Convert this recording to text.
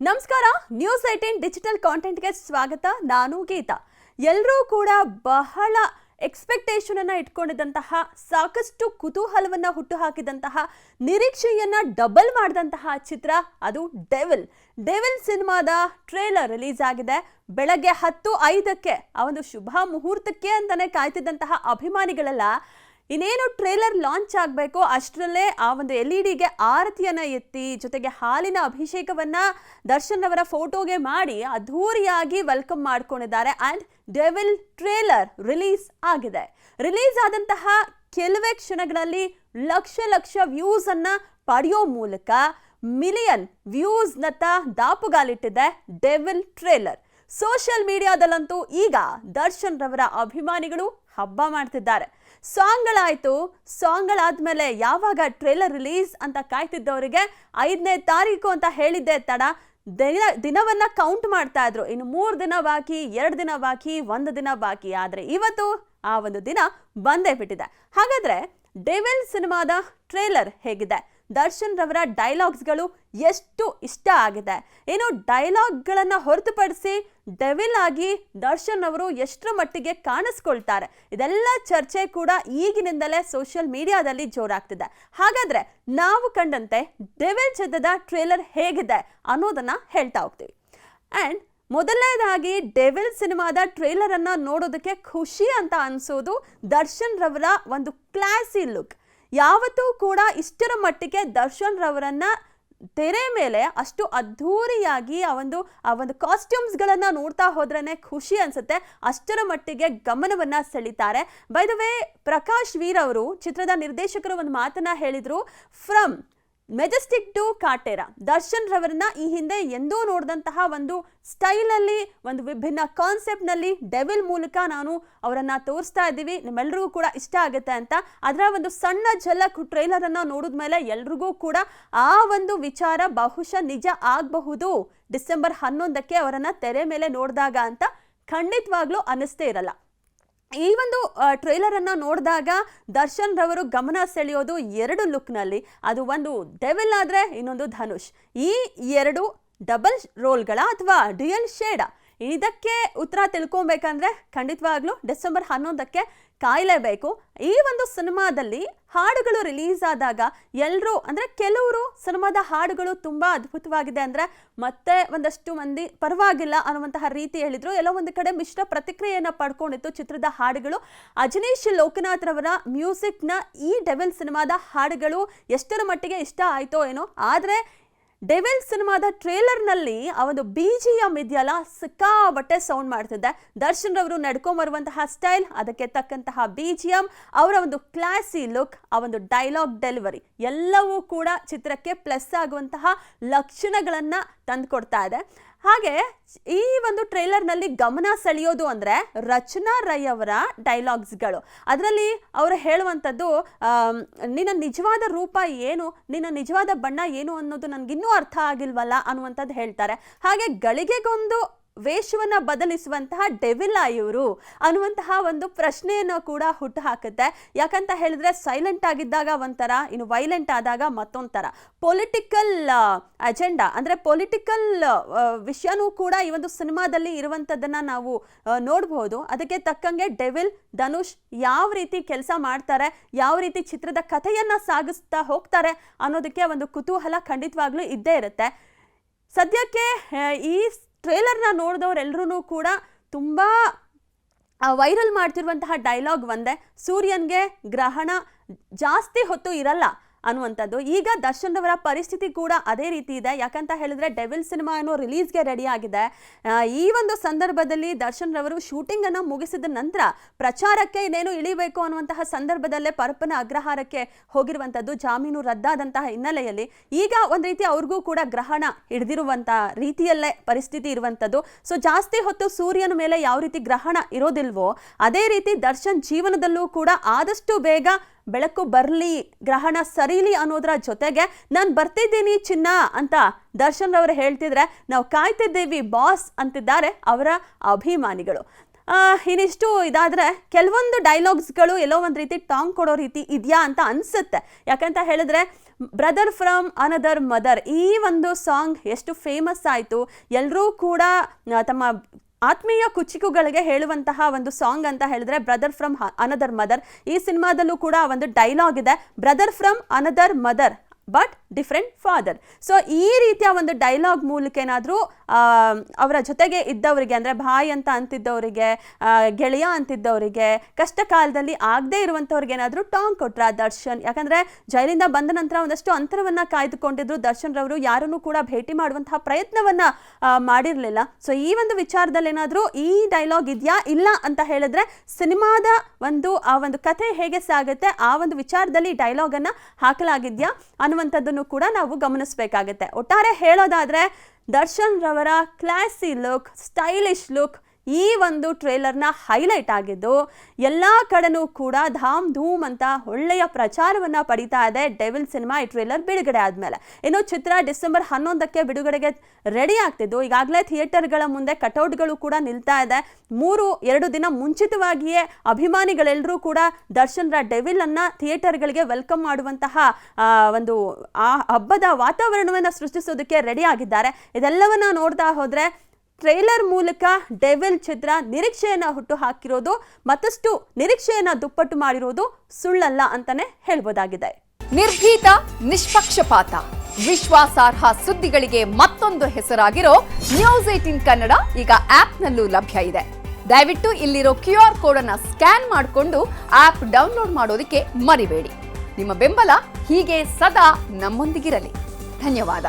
ನಮಸ್ಕಾರ news eighteen digital ಕಾಂಟೆಂಟ್ಗೆ ಸ್ವಾಗತ. ನಾನು ಗೀತಾ. ಎಲ್ಲರೂ ಕೂಡ ಬಹಳ ಎಕ್ಸ್ಪೆಕ್ಟೇಷನ್ ಅನ್ನ ಇಟ್ಕೊಂಡಿದ್ದಂತಹ, ಸಾಕಷ್ಟು ಕುತೂಹಲವನ್ನ ಹುಟ್ಟುಹಾಕಿದಂತಹ, ನಿರೀಕ್ಷೆಯನ್ನ ಡಬಲ್ ಮಾಡಿದಂತಹ ಚಿತ್ರ ಅದು ಡೆವಿಲ್ ಡೆವಿಲ್ ಸಿನಿಮಾದ ಟ್ರೇಲರ್ ರಿಲೀಸ್ ಆಗಿದೆ. ಬೆಳಗ್ಗೆ ಹತ್ತು ಐದಕ್ಕೆ ಆ ಒಂದು ಶುಭ ಮುಹೂರ್ತಕ್ಕೆ ಅಂತಲೇ ಕಾಯ್ತಿದ್ದಂತಹ ಅಭಿಮಾನಿಗಳೆಲ್ಲ ಇನ್ನೇನು ಟ್ರೇಲರ್ ಲಾಂಚ್ ಆಗಬೇಕು ಅಷ್ಟರಲ್ಲೇ ಆ ಒಂದು ಎಲ್ ಇ ಡಿಗೆ ಆರತಿಯನ್ನು ಎತ್ತಿ ಜೊತೆಗೆ ಹಾಲಿನ ಅಭಿಷೇಕವನ್ನು ದರ್ಶನ್ ಅವರ ಫೋಟೋಗೆ ಮಾಡಿ ಅದ್ಧೂರಿಯಾಗಿ ವೆಲ್ಕಮ್ ಮಾಡ್ಕೊಂಡಿದ್ದಾರೆ. ಆ್ಯಂಡ್ ಡೆವಿಲ್ ಟ್ರೇಲರ್ ರಿಲೀಸ್ ಆಗಿದೆ. ರಿಲೀಸ್ ಆದಂತಹ ಕೆಲವೇ ಕ್ಷಣಗಳಲ್ಲಿ ಲಕ್ಷ ಲಕ್ಷ ವ್ಯೂಸನ್ನು ಪಡೆಯೋ ಮೂಲಕ ಮಿಲಿಯನ್ ವ್ಯೂಸ್ನತ್ತ ದಾಪುಗಾಲಿಟ್ಟಿದೆ ಡೆವಿಲ್ ಟ್ರೇಲರ್. ಸೋಷಿಯಲ್ ಮೀಡಿಯಾದಲ್ಲಂತೂ ಈಗ ದರ್ಶನ್ ರವರ ಅಭಿಮಾನಿಗಳು ಹಬ್ಬ ಮಾಡ್ತಿದ್ದಾರೆ. ಸಾಂಗ್ಗಳಾಯಿತು ಸಾಂಗ್ಗಳಾದ್ಮೇಲೆ ಯಾವಾಗ ಟ್ರೇಲರ್ ರಿಲೀಸ್ ಅಂತ ಕಾಯ್ತಿದ್ದವರಿಗೆ ಐದನೇ ತಾರೀಕು ಅಂತ ಹೇಳಿದ್ದೆ ತಡ. ದಿನ, ದಿನವನ್ನ ಕೌಂಟ್ ಮಾಡ್ತಾ ಇದ್ರು. ಇನ್ನು ಮೂರು ದಿನ ಬಾಕಿ, ಎರಡು ದಿನ ಬಾಕಿ, ಒಂದು ದಿನ ಬಾಕಿ. ಆದರೆ ಇವತ್ತು ಆ ಒಂದು ದಿನ ಬಂದೇ ಬಿಟ್ಟಿದೆ. ಹಾಗಾದ್ರೆ ಡೆವಿಲ್ ಸಿನಿಮಾದ ಟ್ರೇಲರ್ ಹೇಗಿದೆ? ದರ್ಶನ್ ರವರ ಡೈಲಾಗ್ಸ್ಗಳು ಎಷ್ಟು ಇಷ್ಟ ಆಗಿದೆ. ಏನು ಡೈಲಾಗ್ಗಳನ್ನು ಹೊರತುಪಡಿಸಿ ಡೆವಿಲ್ ಆಗಿ ದರ್ಶನ್ ಅವರು ಎಷ್ಟರ ಮಟ್ಟಿಗೆ ಕಾಣಿಸ್ಕೊಳ್ತಾರೆ. ಇದೆಲ್ಲ ಚರ್ಚೆ ಕೂಡ ಈಗಿನಿಂದಲೇ ಸೋಷಿಯಲ್ ಮೀಡಿಯಾದಲ್ಲಿ ಜೋರಾಗ್ತಿದೆ. ಹಾಗಾದ್ರೆ ನಾವು ಕಂಡಂತೆ ಡೆವಿಲ್ ಚಿತ್ರದ ಟ್ರೇಲರ್ ಹೇಗಿದೆ ಅನ್ನೋದನ್ನ ಹೇಳ್ತಾ ಹೋಗ್ತೀವಿ. ಆ್ಯಂಡ್ ಮೊದಲನೇದಾಗಿ ಡೆವಿಲ್ ಸಿನಿಮಾದ ಟ್ರೇಲರನ್ನು ನೋಡೋದಕ್ಕೆ ಖುಷಿ ಅಂತ ಅನ್ಸೋದು ದರ್ಶನ್ ರವರ ಒಂದು ಕ್ಲಾಸಿ ಲುಕ್. ಯಾವತ್ತೂ ಕೂಡ ಇಷ್ಟರ ಮಟ್ಟಿಗೆ ದರ್ಶನ್ ರವರನ್ನ ತೆರೆ ಮೇಲೆ ಅಷ್ಟು ಅದ್ಧೂರಿಯಾಗಿ ಆ ಒಂದು ಆ ಒಂದು ಕಾಸ್ಟ್ಯೂಮ್ಸ್ಗಳನ್ನು ನೋಡ್ತಾ ಹೋದ್ರೇ ಖುಷಿ ಅನ್ಸುತ್ತೆ. ಅಷ್ಟರ ಮಟ್ಟಿಗೆ ಗಮನವನ್ನ ಸೆಳೀತಾರೆ. By the way Prakash Veer ಅವರು ಚಿತ್ರದ ನಿರ್ದೇಶಕರು ಒಂದು ಮಾತನ್ನ ಹೇಳಿದರು. From Majestic to Kaatera. Darshan ರವರನ್ನ ಈ ಹಿಂದೆ ಎಂದೂ ನೋಡಿದಂತಹ ಒಂದು ಸ್ಟೈಲಲ್ಲಿ, ಒಂದು ವಿಭಿನ್ನ ಕಾನ್ಸೆಪ್ಟ್ನಲ್ಲಿ ಡೆವಿಲ್ ಮೂಲಕ ನಾನು ಅವರನ್ನ ತೋರಿಸ್ತಾ ಇದ್ದೀವಿ. ನಿಮ್ಮೆಲ್ರಿಗೂ ಕೂಡ ಇಷ್ಟ ಆಗುತ್ತೆ ಅಂತ. ಅದರ ಒಂದು ಸಣ್ಣ ಝಲಕ್ ಟ್ರೈಲರ್ ಅನ್ನ ನೋಡಿದ್ಮೇಲೆ ಎಲ್ರಿಗೂ ಕೂಡ ಆ ಒಂದು ವಿಚಾರ ಬಹುಶಃ ನಿಜ ಆಗಬಹುದು. ಡಿಸೆಂಬರ್ ಹನ್ನೊಂದಕ್ಕೆ ಅವರನ್ನ ತೆರೆ ಮೇಲೆ ನೋಡಿದಾಗ ಅಂತ ಖಂಡಿತವಾಗ್ಲೂ ಅನ್ನಿಸ್ತೇ ಇರಲ್ಲ. ಈ ಒಂದು ಟ್ರೈಲರನ್ನು ನೋಡಿದಾಗ ದರ್ಶನ್ ರವರು ಗಮನ ಸೆಳೆಯೋದು ಎರಡು ಲುಕ್ನಲ್ಲಿ ಅದು ಒಂದು ಡೆವಿಲ್ ಆದ್ರೆ ಇನ್ನೊಂದು ಧನುಷ್. ಈ ಎರಡು ಡಬಲ್ ರೋಲ್ಗಳ ಅಥವಾ ಡ್ಯುಯಲ್ ಶೇಡ ಇದಕ್ಕೆ ಉತ್ತರ ತಿಳ್ಕೊಬೇಕಂದ್ರೆ ಖಂಡಿತವಾಗ್ಲೂ ಡಿಸೆಂಬರ್ ಹನ್ನೊಂದಕ್ಕೆ ಕಾಯಲೇಬೇಕು. ಈ ಒಂದು ಸಿನಿಮಾದಲ್ಲಿ ಹಾಡುಗಳು ರಿಲೀಸ್ ಆದಾಗ ಎಲ್ಲರೂ ಅಂದರೆ ಕೆಲವರು ಸಿನಿಮಾದ ಹಾಡುಗಳು ತುಂಬ ಅದ್ಭುತವಾಗಿದೆ ಅಂದರೆ ಮತ್ತೆ ಒಂದಷ್ಟು ಮಂದಿ ಪರವಾಗಿಲ್ಲ ಅನ್ನುವಂತಹ ರೀತಿ ಹೇಳಿದರು. ಎಲ್ಲ ಒಂದು ಕಡೆ ಮಿಶ್ರ ಪ್ರತಿಕ್ರಿಯೆಯನ್ನು ಪಡ್ಕೊಂಡಿತ್ತು ಚಿತ್ರದ ಹಾಡುಗಳು. ಅಜನೀಶ್ ಲೋಕನಾಥ್ ರವರ ಮ್ಯೂಸಿಕ್ನ ಈ ಡೆವಿಲ್ ಸಿನಿಮಾದ ಹಾಡುಗಳು ಎಷ್ಟರ ಮಟ್ಟಿಗೆ ಇಷ್ಟ ಆಯಿತೋ ಏನೋ. ಆದರೆ ಡೆವಿಲ್ ಸಿನಿಮಾದ ಟ್ರೇಲರ್ನಲ್ಲಿ ಆ ಒಂದು ಬಿ ಜಿ ಎಂ ಇದೆಯಲ್ಲ ಸಿಕ್ಕಾಬಟ್ಟೆ ಸೌಂಡ್ ಮಾಡ್ತಿದ್ದೆ. ದರ್ಶನ್ ರವರು ನಡ್ಕೊಂಬರುವಂತಹ ಸ್ಟೈಲ್ ಅದಕ್ಕೆ ತಕ್ಕಂತಹ ಬಿ ಜಿ ಎಂ ಅವರ ಒಂದು ಕ್ಲಾಸಿ ಲುಕ್ ಆ ಒಂದು ಡೈಲಾಗ್ ಡೆಲಿವರಿ ಎಲ್ಲವೂ ಕೂಡ ಚಿತ್ರಕ್ಕೆ ಪ್ಲಸ್ ಆಗುವಂತಹ ಲಕ್ಷಣಗಳನ್ನು ತಂದುಕೊಡ್ತಾ ಇದೆ. ಹಾಗೆ ಈ ಒಂದು ಟ್ರೈಲರ್ನಲ್ಲಿ ಗಮನ ಸೆಳೆಯೋದು ಅಂದರೆ ರಚನಾ ರೈ ಅವರ ಡೈಲಾಗ್ಸ್ಗಳು. ಅದರಲ್ಲಿ ಅವರು ಹೇಳುವಂಥದ್ದು ನಿನ್ನ ನಿಜವಾದ ರೂಪ ಏನು, ನಿನ್ನ ನಿಜವಾದ ಬಣ್ಣ ಏನು ಅನ್ನೋದು ನನಗಿನ್ನೂ ಅರ್ಥ ಆಗಿಲ್ವಲ್ಲ ಅನ್ನುವಂಥದ್ದು ಹೇಳ್ತಾರೆ. ಹಾಗೆ ಗಳಿಗೆಗೊಂದು ವೇಷವನ್ನ ಬದಲಿಸುವಂತಹ ಡೆವಿಲ್ ಇವರು ಅನ್ನುವಂತಹ ಒಂದು ಪ್ರಶ್ನೆಯನ್ನು ಕೂಡ ಹುಟ್ಟು ಹಾಕುತ್ತೆ ಯಾಕಂತ ಹೇಳಿದ್ರೆ ಸೈಲೆಂಟ್ ಆಗಿದ್ದಾಗ ಒಂಥರ, ಇನ್ನು ವೈಲೆಂಟ್ ಆದಾಗ ಮತ್ತೊಂಥರ. ಥರ ಪೊಲಿಟಿಕಲ್ ಅಜೆಂಡಾ ಅಂದರೆ ಪೊಲಿಟಿಕಲ್ ವಿಷಯನೂ ಕೂಡ ಈ ಒಂದು ಸಿನಿಮಾದಲ್ಲಿ ಇರುವಂಥದ್ದನ್ನು ನಾವು ನೋಡಬಹುದು ಅದಕ್ಕೆ ತಕ್ಕಂಗೆ ಡೆವಿಲ್, ಧನುಷ್ ಯಾವ ರೀತಿ ಕೆಲಸ ಮಾಡ್ತಾರೆ, ಯಾವ ರೀತಿ ಚಿತ್ರದ ಕಥೆಯನ್ನು ಸಾಗಿಸ್ತಾ ಹೋಗ್ತಾರೆ ಅನ್ನೋದಕ್ಕೆ ಒಂದು ಕುತೂಹಲ ಖಂಡಿತವಾಗ್ಲೂ ಇದ್ದೇ ಇರುತ್ತೆ. ಸದ್ಯಕ್ಕೆ ಈ ಟ್ರೇಲರ್ನ ನೋಡಿದವರೆಲ್ಲರೂ ಕೂಡ ತುಂಬ ವೈರಲ್ ಮಾಡ್ತಿರುವಂತಹ ಡೈಲಾಗ್ ಒಂದೇ. ಸೂರ್ಯನ್ಗೆ ಗ್ರಹಣ ಜಾಸ್ತಿ ಹೊತ್ತು ಇರಲ್ಲ. ಅನ್ನುವಂಥದ್ದು. ಈಗ ದರ್ಶನ್ ಅವರ ಪರಿಸ್ಥಿತಿ ಕೂಡ ಅದೇ ರೀತಿ ಇದೆ. ಯಾಕಂತ ಹೇಳಿದ್ರೆ ಡೆವಿಲ್ ಸಿನಿಮಾ ಅನ್ನೋ ರಿಲೀಸ್ಗೆ ರೆಡಿ ಆಗಿದೆ. ಈ ಒಂದು ಸಂದರ್ಭದಲ್ಲಿ ದರ್ಶನ್ ರವರು ಶೂಟಿಂಗ್ ಅನ್ನು ಮುಗಿಸಿದ ನಂತರ ಪ್ರಚಾರಕ್ಕೆ ಇನ್ನೇನು ಇಳಿಬೇಕು ಅನ್ನುವಂತಹ ಸಂದರ್ಭದಲ್ಲೇ ಪರಪ್ಪನ ಅಗ್ರಹಾರಕ್ಕೆ ಹೋಗಿರುವಂಥದ್ದು ಜಾಮೀನು ರದ್ದಾದಂತಹ ಹಿನ್ನೆಲೆಯಲ್ಲಿ. ಈಗ ಒಂದು ರೀತಿ ಅವ್ರಿಗೂ ಕೂಡ ಗ್ರಹಣ ಹಿಡಿದಿರುವಂತಹ ರೀತಿಯಲ್ಲೇ ಪರಿಸ್ಥಿತಿ ಇರುವಂಥದ್ದು. ಸೊ, ಜಾಸ್ತಿ ಹೊತ್ತು ಸೂರ್ಯನ ಮೇಲೆ ಯಾವ ರೀತಿ ಗ್ರಹಣ ಇರೋದಿಲ್ವೋ, ಅದೇ ರೀತಿ ದರ್ಶನ್ ಜೀವನದಲ್ಲೂ ಕೂಡ ಆದಷ್ಟು ಬೇಗ ಬೆಳಕು ಬರಲಿ, ಗ್ರಹಣ ಸರಿಲಿ ಅನ್ನೋದರ ಜೊತೆಗೆ ನಾನು ಬರ್ತಿದ್ದೀನಿ ಚಿನ್ನ ಅಂತ ದರ್ಶನ್ ರವರು ಹೇಳ್ತಿದ್ರೆ, ನಾವು ಕಾಯ್ತಿದ್ದೇವಿ ಬಾಸ್ ಅಂತಿದ್ದಾರೆ ಅವರ ಅಭಿಮಾನಿಗಳು. ಇನ್ನಿಷ್ಟು ಇದಾದರೆ ಕೆಲವೊಂದು ಡೈಲಾಗ್ಸ್ಗಳು ಎಲ್ಲೋ ಒಂದು ರೀತಿ ಟಾಂಗ್ ಕೊಡೋ ರೀತಿ ಇದೆಯಾ ಅಂತ ಅನಿಸುತ್ತೆ. ಯಾಕಂತ ಹೇಳಿದ್ರೆ, ಬ್ರದರ್ ಫ್ರಮ್ ಅನದರ್ ಮದರ್ ಈ ಒಂದು ಸಾಂಗ್ ಎಷ್ಟು ಫೇಮಸ್ ಆಯಿತು. ಎಲ್ಲರೂ ಕೂಡ ತಮ್ಮ ಆತ್ಮೀಯ ಕುಚಿಕುಗಳಿಗೆ ಹೇಳುವಂತಹ ಒಂದು ಸಾಂಗ್ ಅಂತ ಹೇಳಿದ್ರೆ ಬ್ರದರ್ ಫ್ರಮ್ ಅನದರ್ ಮದರ್. ಈ ಸಿನಿಮಾದಲ್ಲೂ ಕೂಡ ಒಂದು ಡೈಲಾಗ್ ಇದೆ. Brother from another mother. But different father so ಈ ರೀತಿಯ ಒಂದು ಡೈಲಾಗ್ ಮೂಲಕ ಏನಾದರೂ ಅವರ ಜೊತೆಗೆ ಇದ್ದವರಿಗೆ, ಅಂದರೆ ಭಾಯ್ ಅಂತ ಅಂತಿದ್ದವರಿಗೆ ಗೆಳೆಯ ಅಂತಿದ್ದವರಿಗೆ ಕಷ್ಟ ಕಾಲದಲ್ಲಿ ಆಗದೇ ಇರುವಂಥವ್ರಿಗೆ ಏನಾದರೂ ಟಾಂಗ್ ಕೊಟ್ರ ದರ್ಶನ್? ಯಾಕಂದರೆ ಜೈಲಿಂದ ಬಂದ ನಂತರ ಒಂದಷ್ಟು ಅಂತರವನ್ನು ಕಾಯ್ದುಕೊಂಡಿದ್ರು ದರ್ಶನ್ ರವರು ಯಾರನ್ನೂ ಕೂಡ ಭೇಟಿ ಮಾಡುವಂತಹ ಪ್ರಯತ್ನವನ್ನು ಮಾಡಿರಲಿಲ್ಲ. ಸೊ ಈ ಒಂದು ವಿಚಾರದಲ್ಲಿ ಏನಾದರೂ ಈ ಡೈಲಾಗ್ ಇದೆಯಾ? ಇಲ್ಲ ಅಂತ ಹೇಳಿದ್ರೆ ಸಿನಿಮಾದ ಒಂದು, ಆ ಒಂದು ಕಥೆ ಹೇಗೆ ಸಾಗುತ್ತೆ? ಆ ಒಂದು ವಿಚಾರದಲ್ಲಿ ಡೈಲಾಗನ್ನು ಹಾಕಲಾಗಿದೆಯಾ? ಅನ್ನುವಂಥದ್ದನ್ನು ಕೂಡ ನಾವು ಗಮನಿಸಬೇಕಾಗತ್ತೆ. ಒಟ್ಟಾರೆ ಹೇಳೋದಾದರೆ ದರ್ಶನ್ ರವರ ಕ್ಲಾಸಿ ಲುಕ್ ಸ್ಟೈಲಿಶ್ ಲುಕ್ ಈ ಒಂದು ಟ್ರೇಲರ್ನ ಹೈಲೈಟ್ ಆಗಿದ್ದು ಎಲ್ಲ ಕಡೆನೂ ಕೂಡ ಧಾಮ್ ಧೂಮ್ ಅಂತ ಒಳ್ಳೆಯ ಪ್ರಚಾರವನ್ನು ಪಡಿತಾ ಇದೆ ಡೆವಿಲ್ ಸಿನಿಮಾ ಈ ಟ್ರೇಲರ್ ಬಿಡುಗಡೆ ಆದಮೇಲೆ. ಇನ್ನು ಚಿತ್ರ ಡಿಸೆಂಬರ್ ಹನ್ನೊಂದಕ್ಕೆ ಬಿಡುಗಡೆಗೆ ರೆಡಿ ಆಗ್ತಿದ್ದು. ಈಗಾಗಲೇ ಥಿಯೇಟರ್ಗಳ ಮುಂದೆ ಕಟೌಟ್ಗಳು ಕೂಡ ನಿಲ್ತಾ ಇದೆ. ಮೂರು, ಎರಡು ದಿನ ಮುಂಚಿತವಾಗಿಯೇ ಅಭಿಮಾನಿಗಳೆಲ್ಲರೂ ಕೂಡ ದರ್ಶನ್ರ ಡೆವಿಲ್ ಅನ್ನ ಥಿಯೇಟರ್ಗಳಿಗೆ ವೆಲ್ಕಮ್ ಮಾಡುವಂತಹ ಒಂದು, ಆ ಹಬ್ಬದ ವಾತಾವರಣವನ್ನು ಸೃಷ್ಟಿಸೋದಕ್ಕೆ ರೆಡಿ ಆಗಿದ್ದಾರೆ. ಇದೆಲ್ಲವನ್ನ ನೋಡ್ತಾ ಹೋದ್ರೆ ಟ್ರೈಲರ್ ಮೂಲಕ ಡೆವಿಲ್ ಚಿತ್ರ ನಿರೀಕ್ಷೆಯನ್ನು ಹುಟ್ಟು ಹಾಕಿರೋದು ಮತ್ತಷ್ಟು ನಿರೀಕ್ಷೆಯನ್ನು ದುಪ್ಪಟ್ಟು ಮಾಡಿರೋದು ಸುಳ್ಳಲ್ಲ ಅಂತಾನೆ ಹೇಳ್ಬೋದಾಗಿದೆ. ನಿರ್ಭೀತ, ನಿಷ್ಪಕ್ಷಪಾತ, ವಿಶ್ವಾಸಾರ್ಹ ಸುದ್ದಿಗಳಿಗೆ ಮತ್ತೊಂದು ಹೆಸರಾಗಿರೋ ನ್ಯೂಸ್ ಏಟಿನ್ ಕನ್ನಡ ಈಗ ಆಪ್ನಲ್ಲೂ ಲಭ್ಯ ಇದೆ. ದಯವಿಟ್ಟು ಇಲ್ಲಿರೋ ಕ್ಯೂ ಆರ್ ಕೋಡ್ ಅನ್ನ ಸ್ಕ್ಯಾನ್ ಮಾಡಿಕೊಂಡು ಆಪ್ ಡೌನ್ಲೋಡ್ ಮಾಡೋದಕ್ಕೆ ಮರಿಬೇಡಿ. ನಿಮ್ಮ ಬೆಂಬಲ ಹೀಗೆ ಸದಾ ನಮ್ಮೊಂದಿಗಿರಲಿ. ಧನ್ಯವಾದ.